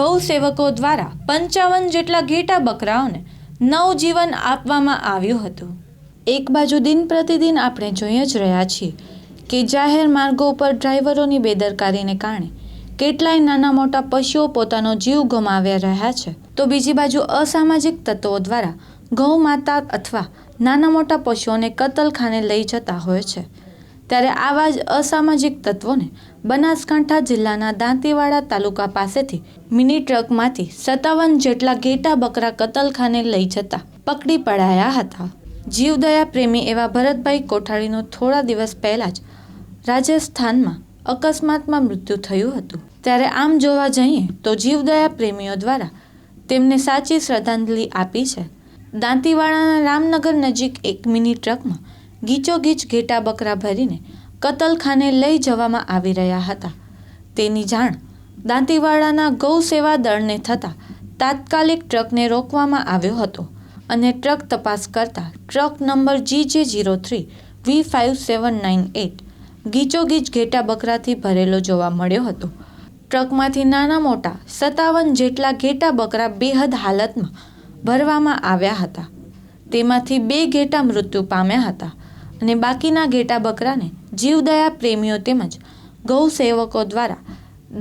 ગૌ સેવકો દ્વારા પંચાવન જેટલા ઘેટા બકરાઓને નવજીવન આપવામાં આવ્યું હતું. એક બાજુ દિન પ્રતિદિન આપણે જોઈ જ રહ્યા છીએ કે જાહેર માર્ગો ઉપર ડ્રાઈવરોની બેદરકારીને કારણે કેટલાય નાના મોટા પશુઓ પોતાનો જીવ ગુમાવ્યા રહ્યા છે. તો બીજી બાજુ અસામાજિક તત્વો દ્વારા ગૌ માતા અથવા નાના મોટા પશુઓને કતલખાને લઈ જતા હોય છે. ત્યારે આવા જ અસામાજિક તત્વોને બનાસકાંઠા જિલ્લાના દાંતીવાડા તાલુકા પાસેથી મિની ટ્રકમાંથી સત્તાવન જેટલા ઘેટા બકરા કતલખાને લઈ જતા પકડી પડાયા હતા. જીવદયા પ્રેમી એવા ભરતભાઈ કોઠારીનું થોડા દિવસ પહેલાં જ રાજસ્થાનમાં અકસ્માતમાં મૃત્યુ થયું હતું. ત્યારે આમ જોવા જઈએ તો જીવદયા પ્રેમીઓ દ્વારા તેમને સાચી શ્રદ્ધાંજલિ આપી છે. દાંતીવાડાના રામનગર નજીક એક મિની ટ્રકમાં ગીચોગીચ ઘેટા બકરા ભરીને કતલખાને લઈ જવામાં આવી રહ્યા હતા. તેની જાણ દાંતીવાડાના ગૌ સેવા દળને થતાં તાત્કાલિક ટ્રકને રોકવામાં આવ્યો હતો અને ટ્રક તપાસ કરતા truck number G J zero three V five seven nine eight ગીચોગીચ ઘેટા બકરાથી ભરેલો જોવા મળ્યો હતો. ટ્રકમાંથી નાના મોટા સત્તાવન જેટલા ઘેટા બકરા બેહદ હાલતમાં ભરવામાં આવ્યા હતા. તેમાંથી બે ઘેટા મૃત્યુ પામ્યા હતા. અને બાકીના ઘેટા બકરાને જીવદયા પ્રેમીઓ તેમજ ગૌ સેવકો દ્વારા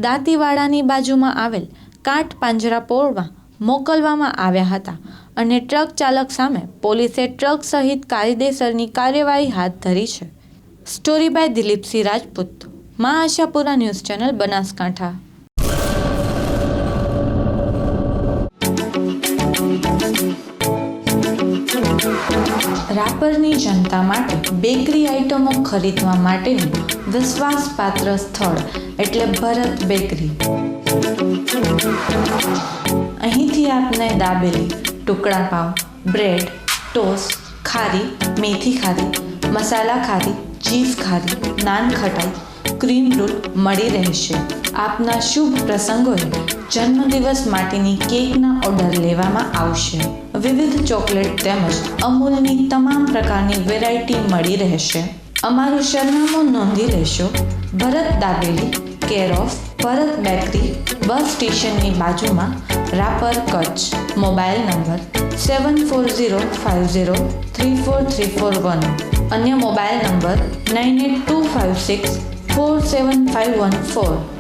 દાંતીવાડાની બાજુમાં આવેલ કાટ પાંજરા પોળમાં મોકલવામાં આવ્યા હતા અને ટ્રક ચાલક સામે પોલીસે ટ્રક સહિત કાયદેસરની કાર્યવાહી હાથ ધરી છે. Story by Dilipsinh Rajput, Maa Ashapura news channel, Banaskantha. રાપરની જનતા માટે બેકરી આઇટમો ખરીદવા માટેનું વિશ્વાસપાત્ર સ્થળ એટલે ભરત બેકરી. અહીંથી આપને દાબેલી, ટુકડા પાવ બ્રેડ, ટોસ્ટ, ખારી, મેથી ખારી, મસાલા ખારી, ચીઝ ખારી, નાન ખટાઈ ક્રીમ ફ્રૂટ મળી રહેશે. આપના શુભ પ્રસંગોએ જન્મદિવસ માટેની કેકના ઓર્ડર લેવામાં આવશે. વિવિધ ચોકલેટ તેમજ અમૂલની તમામ પ્રકારની વેરાયટી મળી રહેશે. અમારું સરનામું નોંધી લેશો. Bharat Dabeli care of Bharat bakery, bus સ્ટેશનની બાજુમાં Rapar Kutch. Mobile number seven four zero five zero three four three four one અન્ય mobile number nine eight two five six 47514.